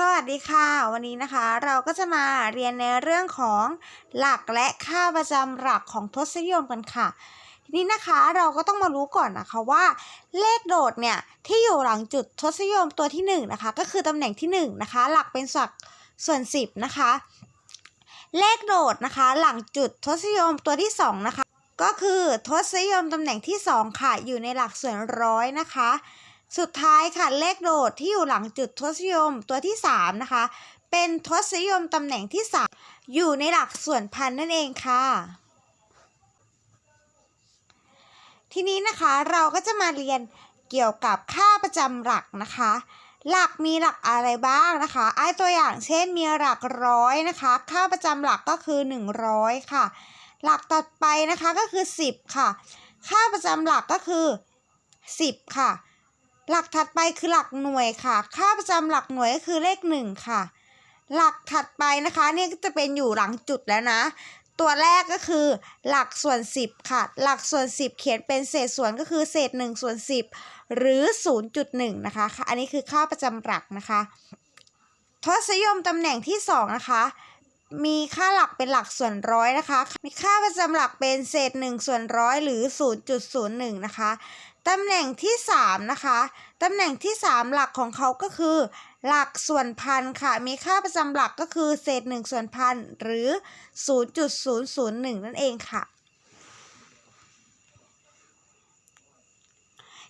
สวัสดีค่ะ วันนี้นะคะเราก็จะมาเรียนในเรื่องของหลักและค่าประจำหลักของทศนิยมกันค่ะ ทีนี้นะคะเราก็ต้องมารู้ก่อนนะคะว่า เลขโดดเนี่ยที่อยู่หลังจุดทศนิยมตัวที่1นงนะคะก็คือตำแหน่งที่1นงนะคะหลักเป็นสักส่วน 10นะคะ เลขโดดนะคะหลังจุดทศนิยมตัวที่2นะคะก็คือทศนิยมตำแหน่งที่ 2 ค่ะ อยู่ในหลักส่วนร้อยนะคะ สุดท้ายค่ะเลขโดดที่อยู่หลังจุดทศนิยมตัวที่ 3 นะคะ เป็นทศนิยมตำแหน่งที่ 3 อยู่ในหลักส่วนพันนั่นเองค่ะ ทีนี้นะคะเราก็จะมาเรียนเกี่ยวกับค่าประจำหลักนะคะ หลักมีหลักอะไรบ้างนะคะไอ้ตัวอย่างเช่นมีหลักร้อยนะคะ ค่าประจำหลักก็คือ 100 ค่ะ หลักต่อไปนะคะก็คือ 10 ค่ะ ค่าประจำหลักก็คือ 10 ค่ะ หลักถัดไปคือหลักหน่วยค่ะ ค่าประจำหลักหน่วยก็คือเลข 1 ค่ะ หลักถัดไปนะคะเนี่ยก็จะเป็นอยู่หลังจุดแล้วนะ ตัวแรกก็คือ หลักส่วน 10 ค่ะ หลักส่วน 10 เขียนเป็นเศษส่วนก็คือเศษ1ส่วน10 หรือ 0.1 นะคะ อันนี้คือค่าประจำหลักนะคะทศนิยมตำแหน่งที่ 2 นะคะ มีค่าหลักเป็นหลักส่วนร้อยนะคะ มีค่าประจำหลักเป็นเศษ1ส่วนร้อยหรือ 0.01 นะคะ ตำแหน่งที่3นะคะตำแหน่งที่ 3 หลักของเขาก็คือ หลักส่วนพันค่ะ มีค่าประจำหลักก็คือเศษ 1 ส่วนพันหรือ 0.001 นั่นเองค่ะ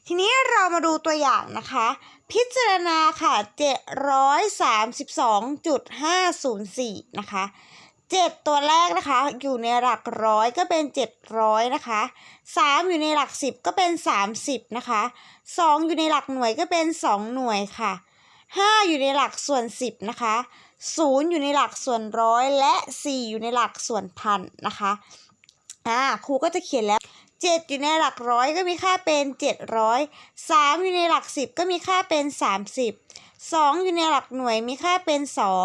ทีนี้เรามาดูตัวอย่างนะคะ พิจารณาค่ะ 732.504 นะคะ 7 ตัวแรกนะคะ อยู่ในหลักร้อยก็เป็น 700 นะคะ 3 อยู่ในหลัก 10 ก็เป็น 30 นะคะ 2 อยู่ในหลักหน่วยก็เป็น 2 หน่วยค่ะ 5 อยู่ในหลักส่วน 10 นะคะ 0 อยู่ในหลักส่วนร้อยและ 4 อยู่ในหลักส่วนพันนะคะอ่าครูก็จะเขียนแล้ว 7 อยู่ในหลักร้อยก็มีค่าเป็น 700 3 อยู่ในหลัก 10 ก็มีค่าเป็น 30 2 อยู่ในหลักหน่วยมีค่าเป็น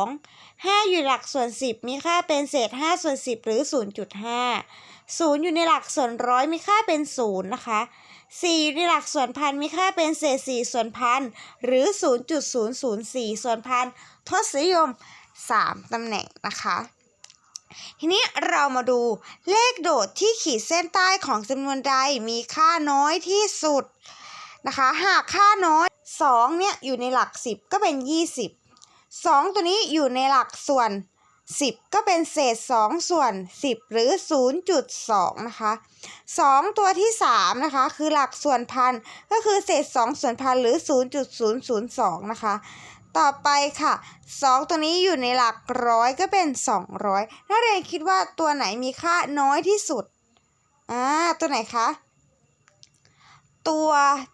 2 5 อยู่หลักส่วน 10 มีค่าเป็นเศษ 5 ส่วน 10 หรือ 0.5 0 อยู่ในหลักส่วนร้อยมีค่าเป็น 0 นะคะ 4 อยู่ในหลักส่วนพันมีค่าเป็นเศษ 4 ส่วนพันหรือ 0.004 ส่วนพันทศนิยม 3 ตำแหน่งนะคะ ทีนี้เรามาดูเลขโดดที่ขีดเส้นใต้ของจำนวนใดมีค่าน้อยที่สุดนะคะ หากค่าน้อย 2 เนี่ยอยู่ในหลัก 10 ก็เป็น 20 2 ตัวนี้อยู่ในหลักส่วน 10 ก็เป็นเศษ 2 ส่วน 10 หรือ 0.2 นะคะ 2 ตัวที่ 3 นะคะ คือหลักส่วนพัน ก็คือเศษ 2 ส่วนพันหรือ 0.002 นะคะ ต่อไปค่ะ 2 ตัวนี้อยู่ในหลักร้อยก็เป็น 200 นักเรียนคิดว่าตัวไหนมีค่าน้อยที่สุด อ่า ตัวไหนคะ ตัว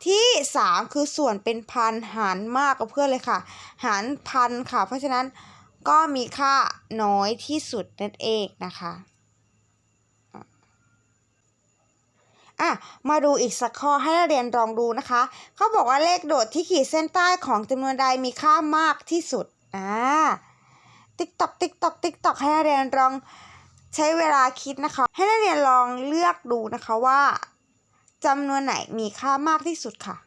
ที่ 3 คือส่วนเป็นพันหารมากกว่าเพื่อนเลยค่ะ หารพันค่ะ เพราะฉะนั้นก็มีค่าน้อยที่สุดนั่นเองนะคะอะมาดูอีกสักข้อให้นักเรียนลองดูนะคะ เขาบอกว่าเลขโดดที่ขีดเส้นใต้ของจำนวนใดมีค่ามากที่สุดอ่าติ๊กตอกติ๊กตอกติ๊กตอกให้นักเรียนลองใช้เวลาคิดนะคะ ให้นักเรียนลองเลือกดูนะคะว่า จำนวนไหนมีค่ามากที่สุดค่ะ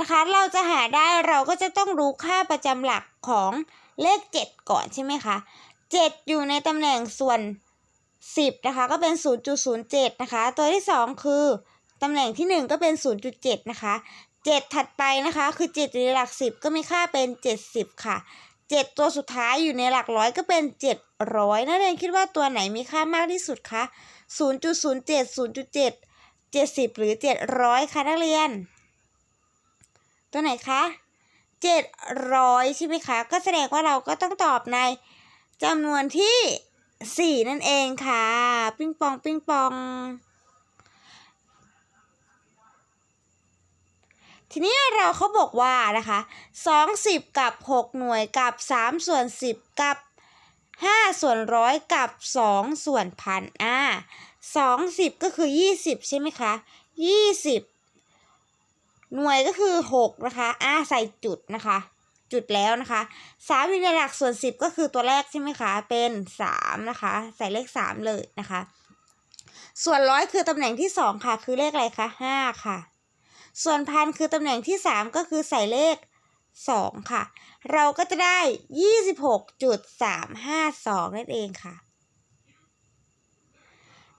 นะคะ เราจะหาได้เราก็จะต้องรู้ค่าประจำหลักของเลข 7 ก่อนใช่ไหมคะ 7 อยู่ในตำแหน่งส่วน 10 นะคะ ก็เป็น 0.07 นะคะ ตัวที่ 2 คือตำแหน่งที่ 1 ก็เป็น 0.7 นะคะ 7 ถัดไปนะคะ คือ 7 อยู่ในหลัก 10 ก็มีค่าเป็น 70 ค่ะ 7 ตัวสุดท้ายอยู่ในหลักร้อยก็เป็น 700นักเรียนคิดว่าตัวไหนมีค่ามากที่สุดคะ0.07 0.7 70 หรือ 700คะนักเรียน ตัวไหนคะเจ็ดร้อยใช่ไหมคะ ก็แสดงว่าเราก็ต้องตอบในจำนวนที่สี่นั่นเองค่ะ ปิ้งปอง ปิ้งปอง ทีนี้เราเขาบอกว่านะคะสองสิบกับหกหน่วยกับสามส่วนสิบกับห้าส่วนร้อยกับสองส่วนพันอ่าสองสิบก็คือยี่สิบใช่ไหมคะยี่สิบหน่วยก็คือ 6 นะคะอ่าใส่จุดนะคะ จุดแล้วนะคะ3อยู่ในหลักส่วน 10 ก็คือตัวแรกใช่ไหมคะ เป็น 3 นะคะ ใส่เลข 3 เลยนะคะ ส่วนร้อยคือตำแหน่งที่สองค่ะ คือเลขอะไรคะห้าค่ะ ส่วนพันคือตำแหน่งที่สามก็คือใส่เลขสองค่ะ เราก็จะได้ยี่สิบหกจุดสามห้าสองนั่นเองค่ะ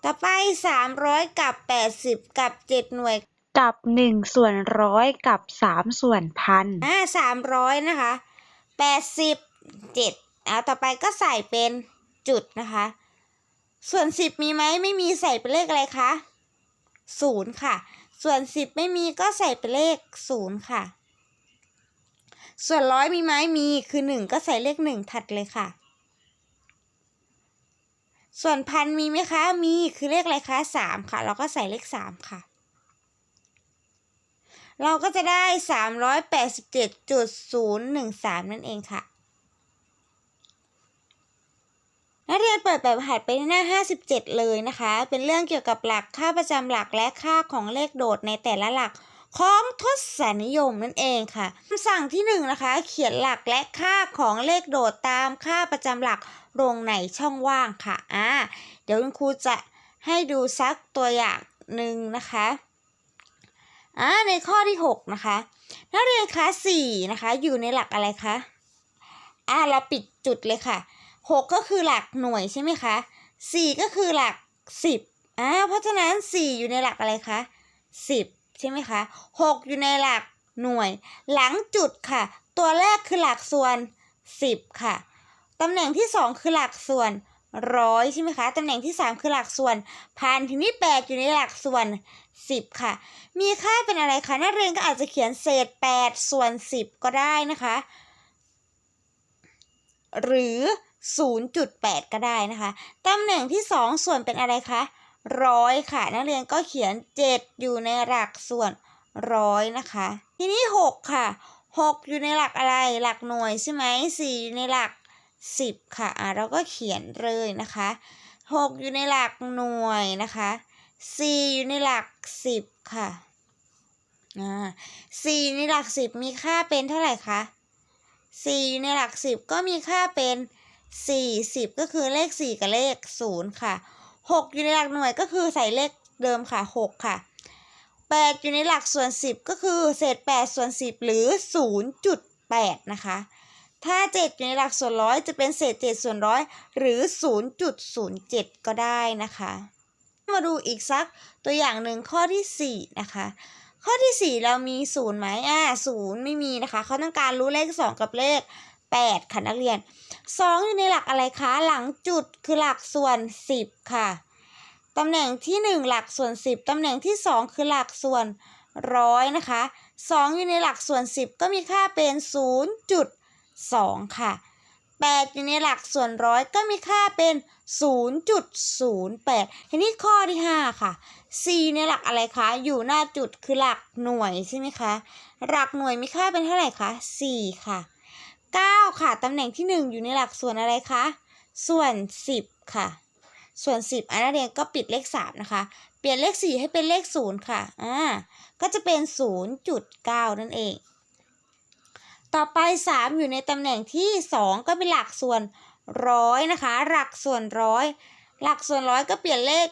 ต่อไปสามร้อยกับแปดสิบกับเจ็ดหน่วยกับหนึ่งส่วนร้อยกับสามส่วนพันอ่าสามร้อยนะคะแปดสิบเจ็ดอ่าต่อไปก็ใส่เป็นจุดนะคะ ส่วนสิบมีไหมไม่มีใส่เป็นเลขอะไรคะศูนย์ค่ะ ส่วนสิบไม่มีก็ใส่เป็นเลขศูนย์ค่ะ ส่วนร้อยมีไหมมีคือหนึ่งก็ใส่เลขหนึ่งถัดเลยค่ะ ส่วนพันมีไหมคะมีคือเลขอะไรคะสามค่ะ เราก็ใส่เลขสามค่ะ เราก็จะได้387.013นั่นเองค่ะ นักเรียนเปิดแบบหัดไปที่หน้า 57 เลยนะคะ เป็นเรื่องเกี่ยวกับหลักค่าประจำหลักและค่าของเลขโดดในแต่ละหลักของทศนิยมนั่นเองค่ะคำสั่งที่1นงนะคะ เขียนหลักและค่าของเลขโดดตามค่าประจำหลักลงในช่องว่างค่ะอ่าเดี๋ยวคุณครูจะให้ดูซักตัวอย่างหนึ่งนะคะอ่าในข้อที่ 6 นะคะนักเรียนคะ4นะคะ อยู่ในหลักอะไรคะอ่าเราปิดจุดเลยค่ะ 6 ก็คือหลักหน่วยใช่ไหมคะ 4 ก็คือหลัก 10อ่าเพราะฉะนั้น 4 อยู่ในหลักอะไรคะ 10 ใช่ไหมคะ 6 อยู่ในหลักหน่วย หลังจุดค่ะ ตัวแรกคือหลักส่วน 10 ค่ะ ตำแหน่งที่ 2 คือหลักส่วนร้อยใช่ไหมคะ ตำแหน่งที่ 3 คือหลักส่วนพันทีนี้8อยู่ในหลักส่วน 10 ค่ะ มีค่าเป็นอะไรคะนักเรียนก็อาจจะเขียนเศษ 8 ส่วน 10 ก็ได้นะคะ หรือ 0.8 ก็ได้นะคะ ตำแหน่งที่ 2 ส่วนเป็นอะไรคะร้อยค่ะ นักเรียนก็เขียน 7 อยู่ในหลักส่วนร้อยนะคะ ทีนี้ 6 ค่ะ 6 อยู่ในหลักอะไรหลักหน่วยใช่ไหม4อยู่ในหลัก 10 ค่ะอะ เราก็เขียนเลยนะคะ 6 อยู่ในหลักหน่วยนะคะ4อยู่ในหลัก 10 ค่ะอ่าสี่ในหลักสิบมีค่าเป็นเท่าไหร่คะสี่อยู่ในหลักสิบก็มีค่าเป็น สิบก็คือเลขสี่กับเลขศูนย์ค่ะหกอยู่ในหลักหน่วยก็คือใส่เลขเดิมค่ะหกค่ะแปดอยู่ในหลักส่วนสิบก็คือเศษแปดส่วนสิบหรือศูนย์จุดแปดนะคะ ถ้าเจ็ดอยู่ในหลักส่วนร้อยจะเป็นเศษเจ็ดส่วนร้อยหรือศูนย์จุดศูนย์เจ็ดก็ได้นะคะ มาดูอีกสักตัวอย่างหนึ่งข้อที่สี่นะคะข้อที่ 4 เรามีศูนย์ไหมอ่าศูนย์ไม่มีนะคะ เขาต้องการรู้เลข 2 กับเลข 8 ค่ะนักเรียน 2 อยู่ในหลักอะไรคะ หลังจุดคือหลักส่วน 10 ค่ะ ตำแหน่งที่ 1 หลักส่วน 10 ตำแหน่งที่ 2 คือหลักส่วนร้อยนะคะ 2 อยู่ในหลักส่วน 10 ก็มีค่าเป็น 0.2 ค่ะ 8 อยู่ในหลักส่วนร้อยก็มีค่าเป็น 0.08 ทีนี้ข้อที่ 5 ค่ะ c ในหลักอะไรคะ อยู่หน้าจุดคือหลักหน่วยใช่ไหมคะ หลักหน่วยมีค่าเป็นเท่าไหร่คะ 4 ค่ะ 9 ค่ะ ตำแหน่งที่ 1 อยู่ในหลักส่วนอะไรคะ ส่วน 10 ค่ะ ส่วน 10อันนักเรียนก็ปิดเลข 3 นะคะ เปลี่ยนเลข 4 ให้เป็นเลข 0 ค่ะ อ่า ก็จะเป็น 0.9 นั่นเอง ต่อไป 3 อยู่ในตำแหน่งที่ 2 ก็เป็นหลักส่วนร้อยนะคะ หลักส่วนร้อย หลักส่วนร้อยก็เปลี่ยนเลข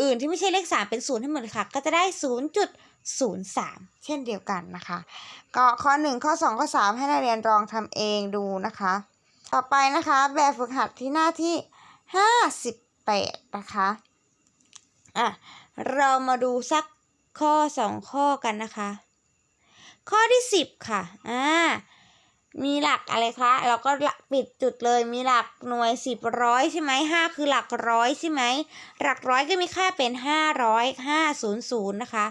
อื่นที่ไม่ใช่เลข 3 เป็น 0 ให้หมดค่ะ ก็จะได้ 03 เช่นเดียวกันนะคะ ก็ข้อ 1 ข้อ 2 ข้อ 3 ให้นักเรียนลองทำเองดูนะคะ ต่อไปนะคะ แบบฝึกหัดที่หน้าที่ 58 นะคะอะเรามาดูสักข้อ 2 ข้อกันนะคะ ข้อที่ 10 ค่ะอ่ามีหลักอะไรคะ เราก็ปิดจุดเลย มีหลักหน่วยสิบร้อยใช่ไหมห้าคือหลักร้อยใช่ไหม หลักร้อยก็มีค่าเป็นห้าร้อยห้าศูนย์ศูนย์นะคะ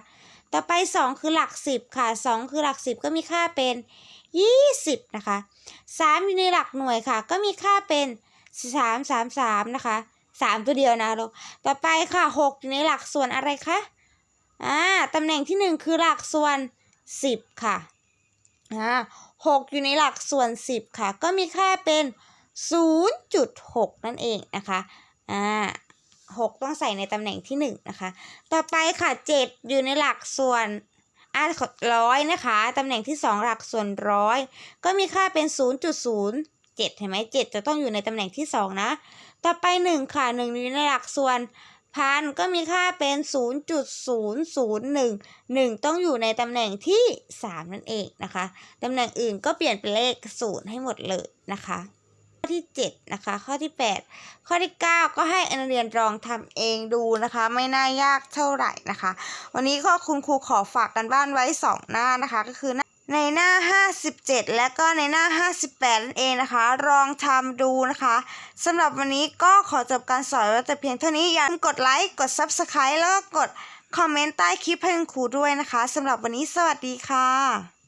ต่อไปสองคือหลักสิบค่ะสองคือหลักสิบก็มีค่าเป็นยี่สิบนะคะสามอยู่ในหลักหน่วยค่ะ ก็มีค่าเป็นสามสามสามนะคะสามตัวเดียวนะลูกต่อไปค่ะหกอยู่ในหลักส่วนอะไรคะ อ่าตำแหน่งที่หนึ่งคือหลักส่วนสิบค่ะ อ่าหกอยู่ในหลักส่วนสิบค่ะ ก็มีค่าเป็นศูนย์จุดหกนั่นเองนะคะ อ่า หกต้องใส่ในตำแหน่งที่หนึ่งนะคะ ต่อไปค่ะเจ็ดอยู่ในหลักส่วนอ่าร้อยนะคะตำแหน่งที่สองหลักส่วนร้อยก็มีค่าเป็นศูนย์จุดศูนย์เจ็ดเห็นไหมเจ็ดจะต้องอยู่ในตำแหน่งที่สองนะ ต่อไปหนึ่งค่ะหนึ่งอยู่ในหลักส่วนพันก็มีค่าเป็น 0.001 1 ต้องอยู่ในตำแหน่งที่ 3 นั่นเองนะคะ ตำแหน่งอื่นก็เปลี่ยนเป็นเลข 0 ให้หมดเลยนะคะ ที่ 7 นะคะ ข้อที่ 8 ข้อที่ 9 ก็ให้นักเรียนลองทำเองดูนะคะ ไม่น่ายากเท่าไหร่นะคะ วันนี้ก็คุณครูขอฝากกันบ้านไว้ 2 หน้านะคะ ก็คือหน้าในหน้า 57 และก็ในหน้า 58 นั่นเองนะคะ ลองทำดูนะคะสำหรับวันนี้ก็ขอจบการสอนไว้แต่เพียงเท่านี้อย่าลืมกดไลค์ กด Subscribe แล้วก็กดคอมเมนต์ใต้คลิปให้คุณครูด้วยนะคะสำหรับวันนี้สวัสดีค่ะ